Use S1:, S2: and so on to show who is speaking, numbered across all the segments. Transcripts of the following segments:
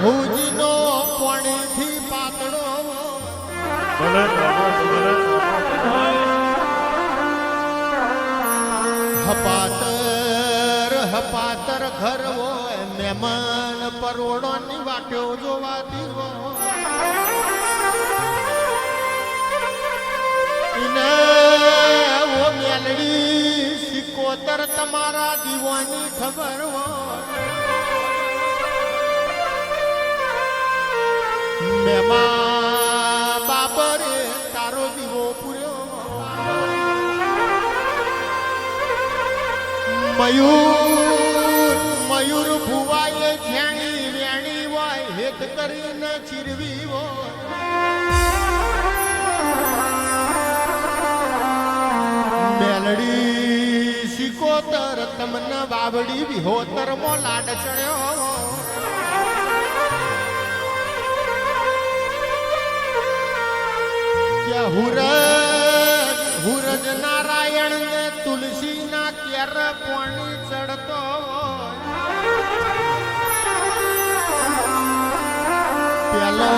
S1: પ્રભુજીનો પાણીથી પાતળો. હપાતર હપાતર ઘર મહેમાન પરોડોની વાટ્યો જોવા દીવો. ઓ મેલડી, સિકોતર તમારા દીવાની ખબર હોય. મહેમાન બાપરે તારો દીવો પૂર્યો. મયુર મયુર ભુવાએ છેણી વેણી હોય, હેત કરીને ચીરવી હોય. મેલડી સિકોતર તમને વાવડી વિહોતર મો લાડ ચડ્યો. હુરજ હુરજ નારાયણ ને તુલસી ના કેર પાણી ચડતો. પેલો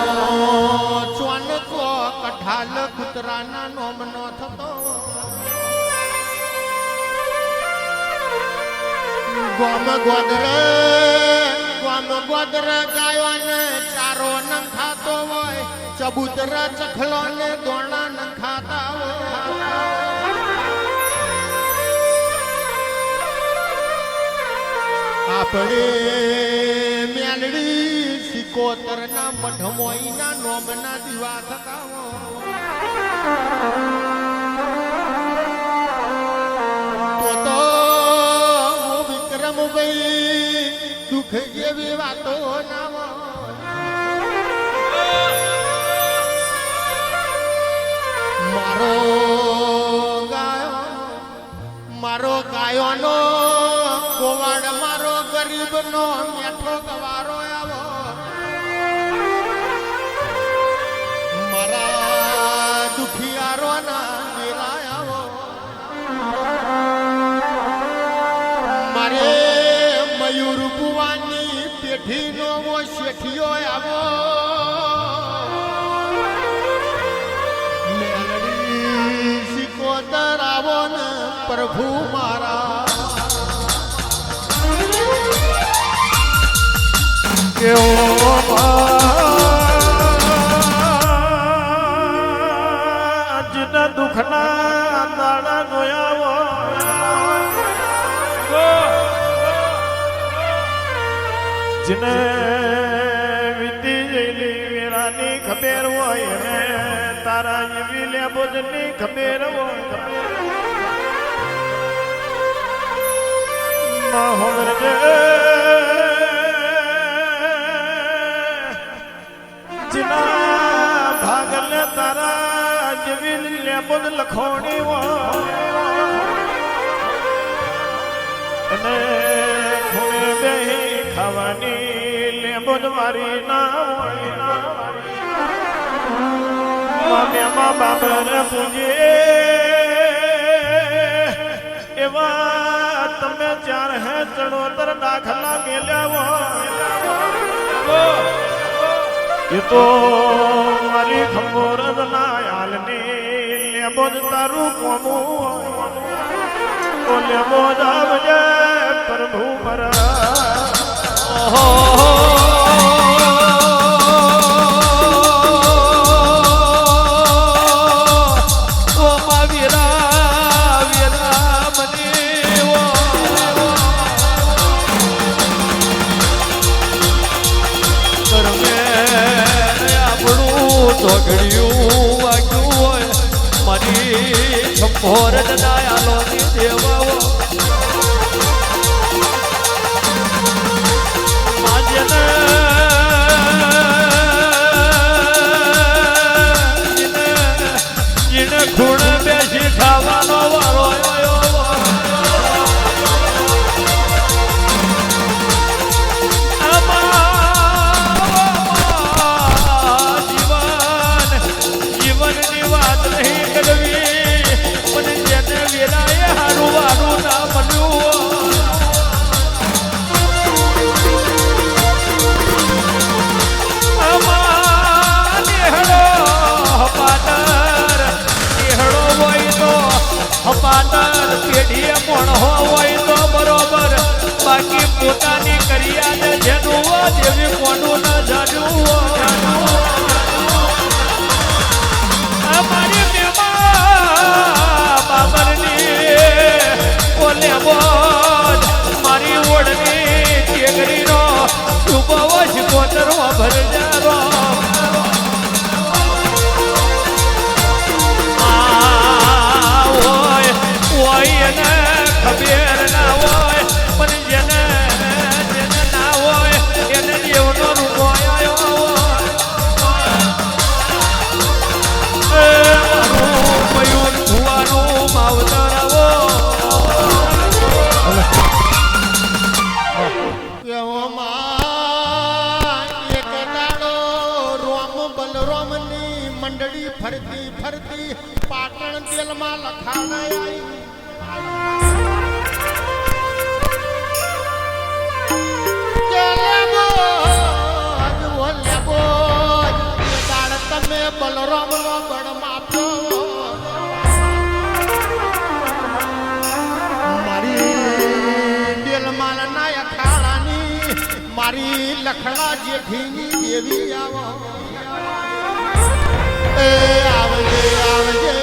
S1: ચોનકો કઠાલ કૂતરાના નોમનો થતો. ગોમ ગોદર ગોમ ગોદર ગાયોને ચારો ન ખાતો હોય. ચબૂતર ચખલો ને દોણા ન ખાતા આપણે મેલડી સિકોતર ના મઢમોઈ ના નોમના દીવા થતા તો તો વિક્રમભાઈ દુઃખ જેવી વાતો ના મારો ગાયો મારો ગાયોનો કોવાડ મારો ગરીબનો મેઠો ગવારો પ્રભુ મારા
S2: કેવો આજના દુઃખના દાડા જોયા જેને વીતી ગયેલી વેરાની ખબેર હોય, એને તારા એવી લેબોજની ખબેર હોય માં હોમરજે જીના ભાગલે તારા જેવી લેબોજ લખોણી હોય અને ખાવાની લેબોજ વારી ના પૂજે એવા તમે ચાર હે ચણોતર દાખલા મેલ્યા એ તો મારી ખંભોર ના હાલની લેબો જ તારું કોમું. તો લેબો જ આવજે પ્રભુ પર.
S3: ચોઘડિયું વાગ્યું હોય મારી છપ્પોર દયાલો ની પેઢીએ પણ હોય તો બરોબર. બાકી પોતાની કરિયાને જેનું હોય જેવી કોનું ન જાણ્યું હોય. અમારી મેમા બાબરની ઓલે બોલ મારી ઓળની ટેકરીનો જ ગોતરવા ભરજારો
S1: મંડળી ફરતી ફરતી પાટણ તેલમાં લખાણાઈ તમે બલરામ નો મારી દિલમાલ ના અખાડાની મારી લખડા જેઠીની દેવી આવો. એ આવજે આવજે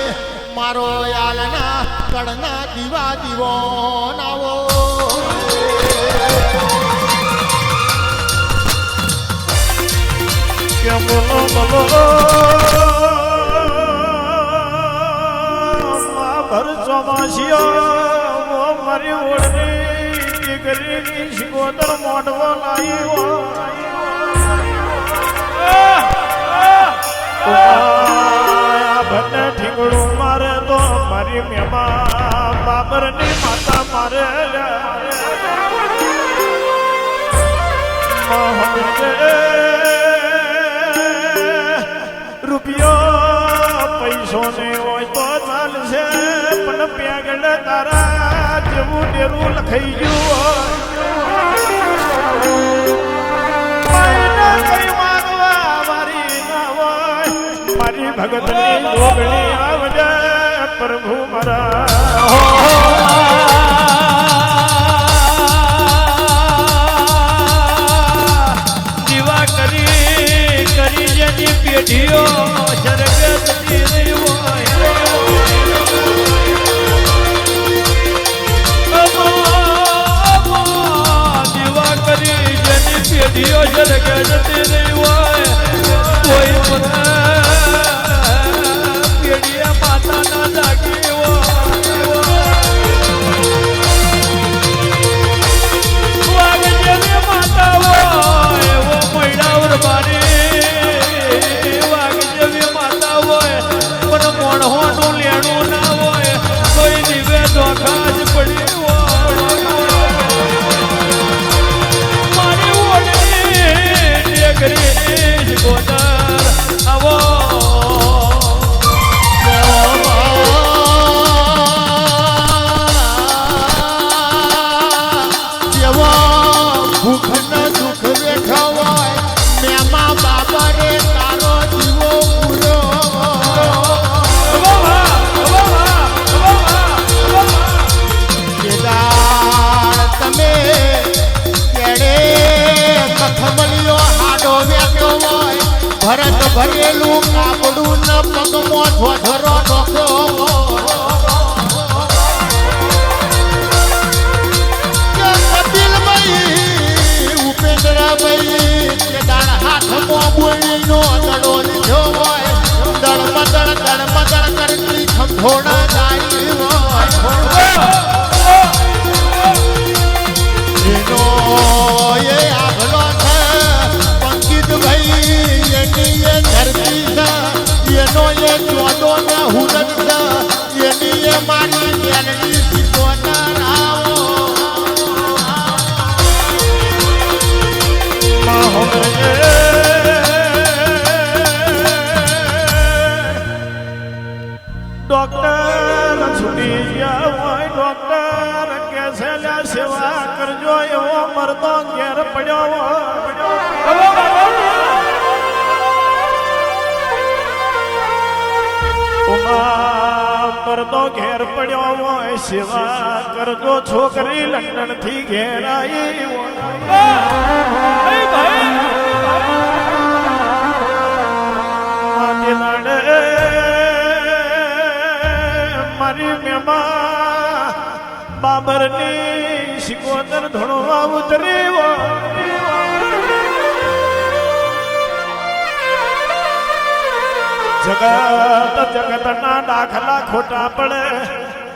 S1: મારો યાલના કડના દીવા દીવો નાવો.
S2: કે બોલો બોલો? ભર ચોમાસિયો મારી ઓળની લાવ્યો. ભને ઠીંગડું મારે તો મારી મેમા બાબરની માતા મારે રૂપિયો પૈસો ને હોય તો ચાલશે પણ પેગડ તારા જેવું ડેરું લખાઈ ગયું ભગતની જોગણી આવજે પ્રભુ મારા.
S3: દીવા કરી કરી જેની પેઢીઓ સ્વર્ગે જતી રહી પેઢીઓ સ્વર્ગે જતી રહી હોય કોઈ પણ પેઢીએ માતા
S1: ભરત ભરેલું કાપડું ન પગમાં ધોધરો ઢોક્યો હોય.
S2: મરદો ઘેર પડ્યો હોય સેવા કરજો છોકરી લંડનથી ઘેર આવી હોય.
S3: એ ભાઈ!
S2: મારી લાડે મારી મેમા બાબરની શિકોતર ધણવા ઉતરી જગત, જગતના દાખલા ખોટા પડે.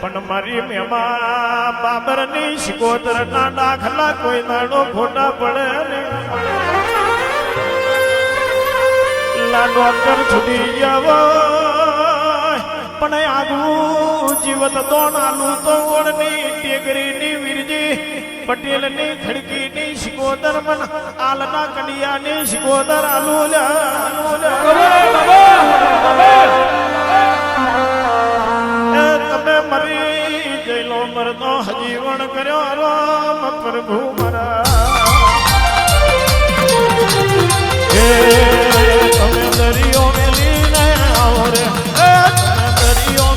S2: પણ મારી મેમા બાબરની શિકોતર ના દાખલા કોઈ નાનો ખોટા પડે ડોક્ટર છૂટી જાવો પણ આગવું જીવત દોણાલું તો ઓળની ટેગરીની વીરજી, પટેલની ખડકીની શિકોદર મન આલના કડિયા ને શિકોદર આલુલ તમે મરી જઈલો મરનો હજીવણ કર્યો રામ પ્રભુ મરા. તમે દરિયો મેલીને આવો દરિયો